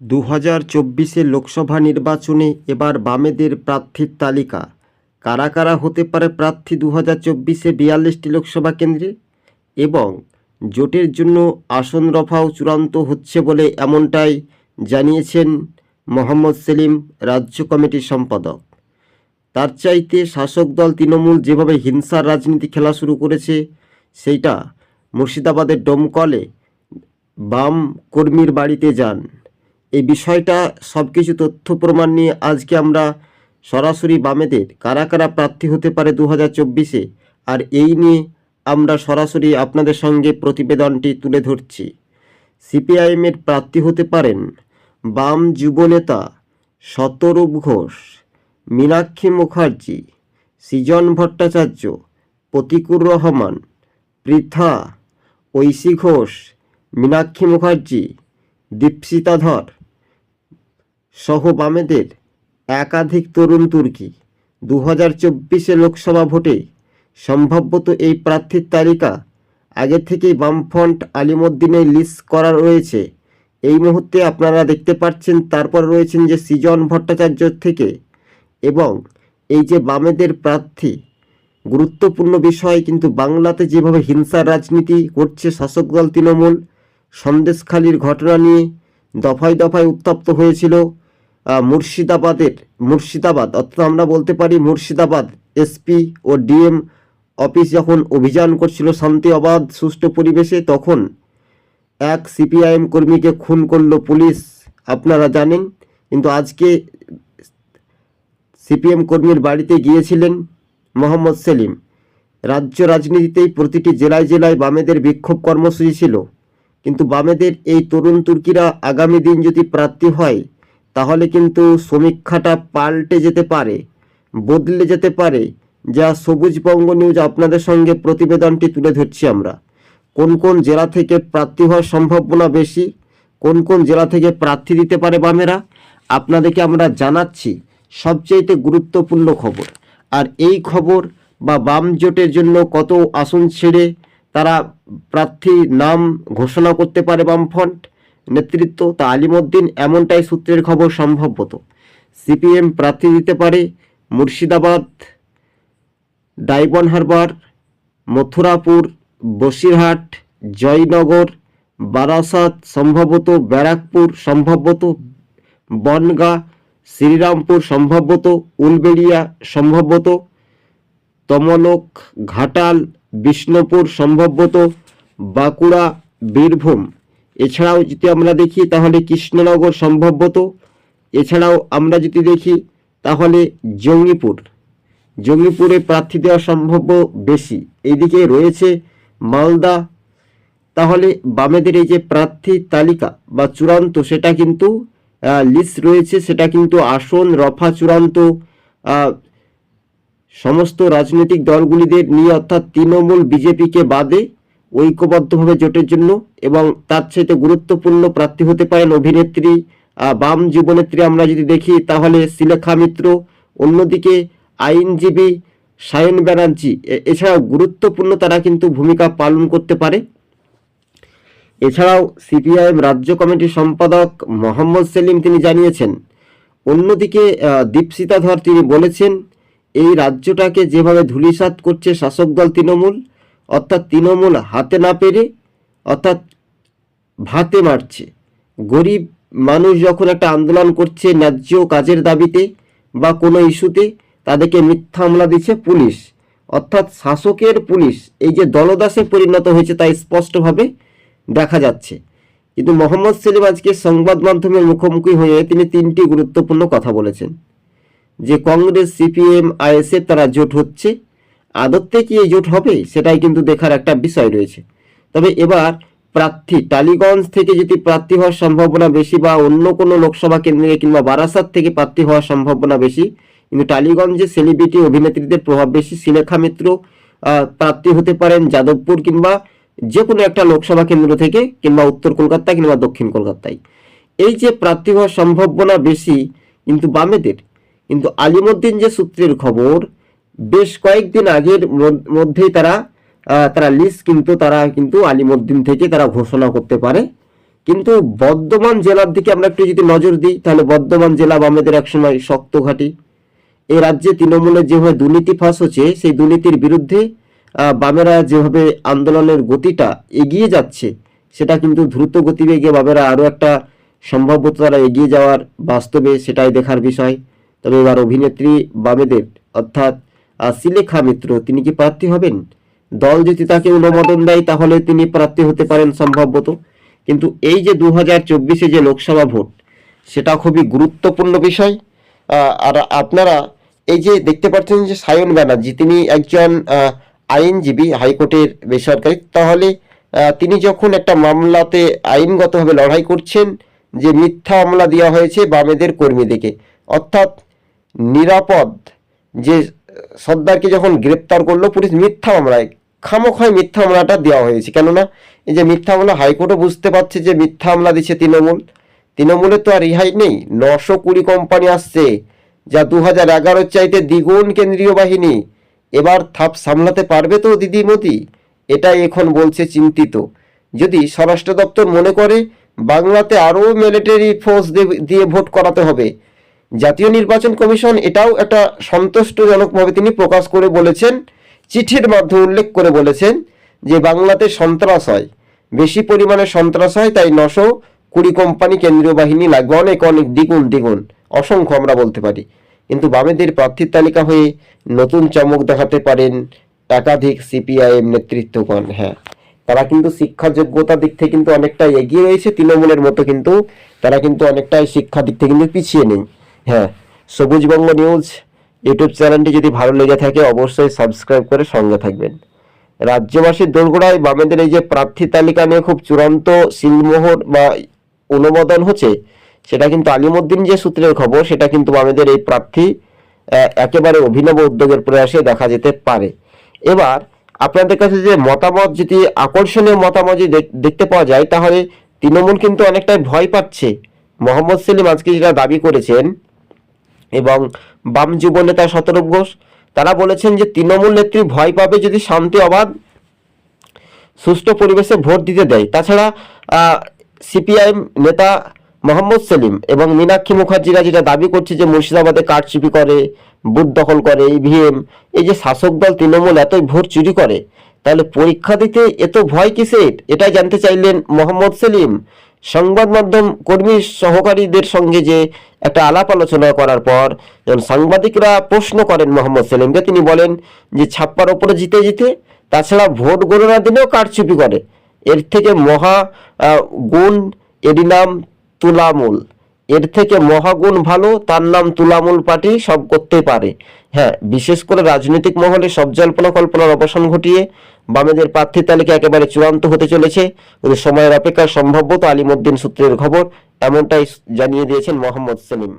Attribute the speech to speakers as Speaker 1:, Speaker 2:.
Speaker 1: দু হাজার লোকসভা নির্বাচনে এবার বামেদের প্রার্থীর তালিকা। কারা কারা হতে পারে প্রার্থী দু হাজার চব্বিশে বিয়াল্লিশটি লোকসভা কেন্দ্রে? এবং জোটের জন্য আসন রফাও চূড়ান্ত হচ্ছে বলে এমনটাই জানিয়েছেন মোহাম্মদ সেলিম রাজ্য কমিটির সম্পাদক। তার চাইতে শাসক দল তৃণমূল যেভাবে হিংসার রাজনীতি খেলা শুরু করেছে, সেইটা মুর্শিদাবাদের ডোমকলে বাম কর্মীর বাড়িতে যান। এই বিষয়টা সব কিছু তথ্য প্রমাণ নিয়ে আজকে আমরা সরাসরি বামেদের কারা কারা প্রার্থী হতে পারে দু হাজার চব্বিশে? আর এই নিয়ে আমরা সরাসরি আপনাদের সঙ্গে প্রতিবেদনটি তুলে ধরছি। সিপিআইএমের প্রার্থী হতে পারেন বাম যুবনেতা শতরূপ ঘোষ, মীনাক্ষী মুখার্জি, সৃজন ভট্টাচার্য, প্রতিকুর রহমান, পৃথা ঐশী ঘোষ, মীনাক্ষী মুখার্জি, দীপশিতা ধর। সহ বামেদের একাধিক তরুণ তুর্কি দু হাজার চব্বিশে লোকসভা ভোটে সম্ভাব্যত এই প্রার্থীর তালিকা আগে থেকেই বামফ্রন্ট আলিমুদ্দিনের লিস্ট করা রয়েছে। এই মুহূর্তে আপনারা দেখতে পাচ্ছেন তারপর রয়েছেন যে সৃজন ভট্টাচার্য থেকে এবং এই যে বামেদের প্রার্থী, গুরুত্বপূর্ণ বিষয় কিন্তু বাংলাতে যেভাবে হিংসার রাজনীতি করছে শাসক দল তৃণমূল, সন্দেশখালির ঘটনা নিয়ে দফায় দফায় উত্তপ্ত হয়েছিল। মুর্শিদাবাদের, মুর্শিদাবাদ, অর্থাৎ আমরা বলতে পারি মুর্শিদাবাদ এসপি ও ডিএম অফিস যখন অভিযান করছিল শান্তি, অবাধ, সুষ্ঠু পরিবেশে, তখন এক সিপিআইএম কর্মীকে খুন করল পুলিশ। আপনারা জানেন, কিন্তু আজকে সিপিএম কর্মীর বাড়িতে গিয়েছিলেন মোহাম্মদ সেলিম। রাজ্য রাজনীতিতেই প্রতিটি জেলায় জেলায় বামেদের বিক্ষোভ কর্মসূচি ছিল। কিন্তু বামেদের এই তরুণ তুর্কিরা আগামী দিন যদি প্রার্থী হয় তাহলে কিন্তু সমীক্ষাটা পাল্টে যেতে পারে, বদলে যেতে পারে। যা সবুজ বঙ্গ নিউজ আপনাদের সঙ্গে প্রতিবেদনটি তুলে ধরছি আমরা। কোন কোন জেলা থেকে প্রার্থী হওয়ার সম্ভাবনা বেশি? কোন কোন জেলা থেকে প্রার্থী দিতে পারে বামেরা? আপনাদেরকে আমরা জানাচ্ছি সবচেয়ে গুরুত্বপূর্ণ খবর। আর এই খবর বা বাম জোটের জন্য কত আসন ছেড়ে তারা প্রার্থী নাম ঘোষণা করতে পারে বামফ্রন্ট? নেতৃত্ব তা আলিমুদ্দিন এমনটাই সূত্রের খবর সম্ভবত। সিপিএম প্রার্থী দিতে পারে মুর্শিদাবাদ ডাইবন হারবার, মথুরাপুর, বসিরহাট, জয়নগর, বারাসাত, সম্ভবত ব্যারাকপুর, সম্ভবত বনগা, শ্রীরামপুর, সম্ভবত উলবেড়িয়া, সম্ভবত তমলক, ঘাটাল, বিষ্ণুপুর, সম্ভবত বাঁকুড়া, বীরভূম। এছাড়াও যদি আমরা দেখি, তাহলে কৃষ্ণনগর সম্ভবত। এছাড়াও আমরা যদি দেখি, তাহলে জঙ্গিপুর। জঙ্গিপুরে প্রার্থী দেওয়া সম্ভাব্য বেশি। এইদিকে রয়েছে মালদা। তাহলে বামেদের এই যে প্রার্থী তালিকা বা চূড়ান্ত, সেটা কিন্তু লিস্ট রয়েছে। সেটা কিন্তু আসন, রফা চূড়ান্ত সমস্ত রাজনৈতিক দলগুলিদের নিয়ে, অর্থাৎ তৃণমূল বিজেপিকে বাদে ঐক্যবদ্ধভাবে জোটের জন্য এবং তার চাইতে গুরুত্বপূর্ণ প্রার্থী হতে পারেন অভিনেত্রী বাম যুবনেত্রী আমরা যদি দেখি তাহলে শিলেখা মিত্র অন্যদিকে আইনজীবী সায়ন ব্যানার্জি। এছাড়াও গুরুত্বপূর্ণ তারা কিন্তু ভূমিকা পালন করতে পারে। এছাড়াও সিপিআইএম রাজ্য কমিটির সম্পাদক মোহাম্মদ সেলিম তিনি জানিয়েছেন অন্যদিকে আহ, দীপশিতা ধর তিনি বলেছেন এই রাজ্যটাকে যেভাবে ধূলিসাৎ করছে শাসক দল তৃণমূল অর্থাৎ তৃণমূল হাতে না পেরে, অর্থাৎ ভাতে মারছে। গরিব মানুষ যখন একটা আন্দোলন করছে ন্যায্য কাজের দাবিতে বা কোনো ইস্যুতে, তাদেরকে মিথ্যা হামলা দিচ্ছে পুলিশ। অর্থাৎ শাসকের পুলিশ, এই যে দলদাসে পরিণত হয়েছে তাই স্পষ্টভাবে দেখা যাচ্ছে। কিন্তু মোহাম্মদ সেলিম আজকে সংবাদ মাধ্যমের মুখোমুখি হয়ে তিনি তিনটি গুরুত্বপূর্ণ কথা বলেছেন। যে কংগ্রেস, সিপিএম, আইএসএফ, তারা জোট হচ্ছে আদতে কি এই জোট হবে, সেটাই কিন্তু দেখার একটা বিষয় রয়েছে। তবে এবার প্রার্থী, টালিগঞ্জ থেকে যদি প্রার্থী হওয়ার সম্ভাবনা বেশি বা অন্য কোনো লোকসভা কেন্দ্রে কিংবা বারাসাত থেকে প্রার্থী হওয়ার সম্ভাবনা বেশি, কিন্তু টালিগঞ্জে সেলিব্রিটি অভিনেত্রীদের প্রভাব বেশি শিলেখা মিত্র প্রার্থী হতে পারেন যাদবপুর কিংবা যে কোনো একটা লোকসভা কেন্দ্র থেকে, কিংবা উত্তর কলকাতা কিংবা দক্ষিণ কলকাতায়। এই যে প্রার্থী হওয়ার সম্ভাবনা বেশি, কিন্তু বামেদের, কিন্তু আলিমুদ্দিন যে সূত্রের খবর বেশ কয়েকদিন আগের মধ্যেই তারা তারা লিস্ট কিন্তু তারা কিন্তু আলিমুদ্দিন থেকে তারা ঘোষণা করতে পারে। কিন্তু বর্ধমান জেলার দিকে আমরা একটু যদি নজর দিই, তাহলে বর্ধমান জেলা বামেদের একসময় শক্ত ঘাঁটি। এই রাজ্যে তৃণমূলের যেভাবে দুর্নীতি ফাঁস হচ্ছে, সেই দুর্নীতির বিরুদ্ধে বামেরা যেভাবে আন্দোলনের গতিটা এগিয়ে যাচ্ছে, সেটা কিন্তু দ্রুত গতিবেগে বামেরা আরও একটা সম্ভাব্যত তারা এগিয়ে যাওয়ার বাস্তবে সেটাই দেখার বিষয়। তবে এবার অভিনেত্রী বামেদের, অর্থাৎ শিলেখা মিত্র, তিনি কি প্রার্থী হবেন? দল যদি তাকে অনুমোদন দেয়, তাহলে তিনি প্রার্থী হতে পারেন সম্ভবত। কিন্তু এই যে দু হাজার চব্বিশে যে লোকসভা ভোট, সেটা খুবই গুরুত্বপূর্ণ বিষয়। আর আপনারা এই যে দেখতে পাচ্ছেন যে সায়ন ব্যানার্জি, তিনি একজন আইনজীবী, হাইকোর্টের বেসরকারি। তাহলে তিনি যখন একটা মামলাতে আইনগতভাবে লড়াই করছেন, যে মিথ্যা মামলা দেওয়া হয়েছে বামেদের কর্মীদেরকে, অর্থাৎ নিরাপদ যে সর্দারকে যখন গ্রেপ্তার করল, পুলিশ মিথ্যা মামলায় খামোখায় মিথ্যা মামলাটা দেওয়া হয়েছে। কেননা, এই যে মিথ্যা মামলা হাইকোর্টও বুঝতে পারছে যে মিথ্যা মামলা দিচ্ছে তৃণমূল। তৃণমূলের তো আর রেহাই নেই। নশো কুড়ি কোম্পানি আসছে, যা দু হাজার এগারোর চাইতে দ্বিগুণ কেন্দ্রীয় বাহিনী। এবার থাপ সামলাতে পারবে তো দিদি মোদি? এটাই এখন বলছে চিন্তিত। যদি স্বরাষ্ট্র দপ্তর মনে করে, বাংলাতে আরও মিলিটারি ফোর্স দিয়ে ভোট করাতে হবে। জাতীয় নির্বাচন কমিশন এটাও একটা সন্তুষ্টজনকভাবে তিনি প্রকাশ করে বলেছেন, চিঠির মাধ্যমে উল্লেখ করে বলেছেন যে বাংলাতে সন্ত্রাস হয়। বেশি পরিমাণে সন্ত্রাস হয়, তাই নশো কুড়ি কোম্পানি কেন্দ্রীয় বাহিনী লাগবে অনেক অনেক দ্বিগুণ দ্বিগুণ, অসংখ্য আমরা বলতে পারি। কিন্তু বামেদের প্রার্থীর তালিকা হয়ে নতুন চমক দেখাতে পারেন একাধিক সিপিআইএম নেতৃত্বগণ হ্যাঁ। তারা কিন্তু শিক্ষা যোগ্যতা দিক থেকে কিন্তু অনেকটা এগিয়ে রয়েছে, তৃণমূলের মতো কিন্তু তারা কিন্তু অনেকটাই শিক্ষা দিক থেকে কিন্তু পিছিয়ে নেই। হ্যাঁ সবুজবঙ্গ নিউজ ইউটিউব চ্যানেলটি যদি ভালো লেগে থাকে, অবশ্যই সাবস্ক্রাইব করে সঙ্গে থাকবেন। রাজ্যবাসীর দোরগোড়ায় বামেদের এই যে প্রার্থী তালিকা নিয়ে খুব চূড়ান্ত সিলমোহর বা অনুমোদন হচ্ছে, সেটা কিন্তু আলিমুদ্দিন যে সূত্রের খবর, সেটা কিন্তু বামেদের এই প্রার্থী একেবারে অভিনব উদ্যোগের প্রয়াসে দেখা যেতে পারে। এবার আপনাদের কাছে যে মতামত, যদি আকর্ষণীয় মতামত যদি দেখতে পাওয়া যায়, তাহলে তৃণমূল কিন্তু অনেকটাই ভয় পাচ্ছে। মোহাম্মদ সেলিম আজকে যেটা দাবি করেছেন এবং বাম যুব নেতা শতরূপ ঘোষ, তারা বলেছেন যে তৃণমূল নেত্রী ভয় পাবে যদি শান্তি অবাধ সুষ্ঠু পরিবেশে ভোট দিতে দেয়। তাছাড়া সিপিআইএম নেতা মোহাম্মদ সেলিম এবং মীনাক্ষী মুখার্জিরা যেটা দাবি করছে যে মুর্শিদাবাদে কারচুপি করে, বুথ দখল করে, ইভিএম, এই যে শাসক দল তৃণমূল এতই ভোট চুরি করে, তাহলে পরীক্ষা দিতে এত ভয় কিসের? এটাই জানতে চাইলেন মোহাম্মদ সেলিম। সংবাদ মাধ্যম কর্মী সহকারীদের সঙ্গে যে একটা আলাপ আলোচনা করার পর যখন সাংবাদিকরা প্রশ্ন করেন মোহাম্মদ সেলিমকে, তিনি বলেন যে ছাপ্পার ওপরে জিতে জিতে, তাছাড়া ভোট গণনা দিনেও কারচুপি করে। এর থেকে মহা গুণ এরই নাম তুলামূল। এর থেকে মহাগুণ ভালো, তার নাম তুলামূল পার্টি সব করতে পারে। হ্যাঁ বিশেষ করে রাজনৈতিক মহলে সব জল্পনা কল্পনার অবসান ঘটিয়ে বামেদের প্রার্থী তালিকা একেবারে চূড়ান্ত হতে চলেছে। সময়ের অপেক্ষা সম্ভবত আলিমুদ্দিন সূত্রের খবর, এমনটাই জানিয়ে দিয়েছেন মোহাম্মদ সেলিম।